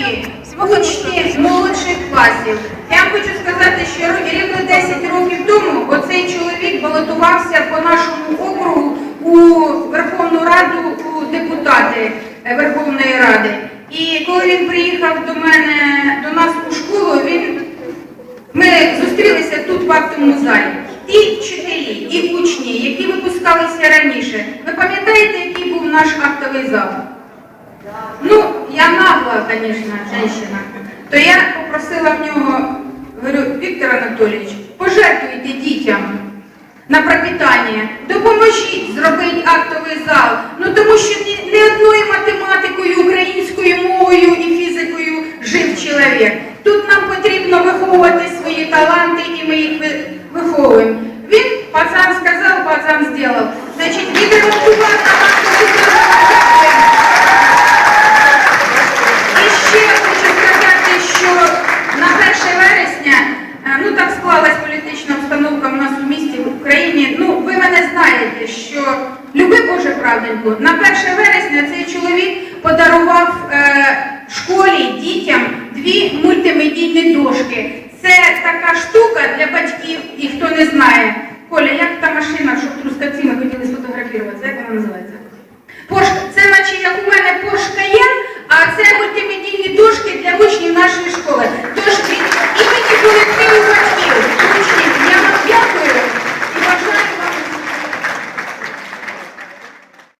учні, учні молодших класів. Я хочу сказати, що рівно 10 років тому оцей чоловік балотувався по нашому округу у Верховну Раду у депутати Верховної Ради. І коли він приїхав до мене до нас у школу, він ми зустрілися тут в актовому залі. Ті вчителі і учні, які випускалися раніше. Ви пам'ятаєте, який був наш актовий зал? Ну, я звісно, жінка. То я попросила в нього, говорю, Віктор Анатолійович, пожертвуйте дітям на пропитання, допоможіть зробити актовий зал. Ну тому що ні, не одною математикою, українською мовою і фізикою жив чоловік. Тут нам потрібно виховувати свої таланти, і ми їх виховуємо. Він пацан сказав, пацан зробив. Значить, відремонтував нам актовий зал. І ще хочу сказати, що на 1 вересня, е, ну так склалась політична обстановка в нас у місті, в Україні. Ну, ви мене знаєте, що люби Боже правденьку, на 1 вересня цей чоловік подарував е, школі дітям дві мультимедійні дошки. Це така штука для батьків, і хто не знає. Коля, як та машина, щоб трускавці ми хотіли сфотографувати, як вона називається?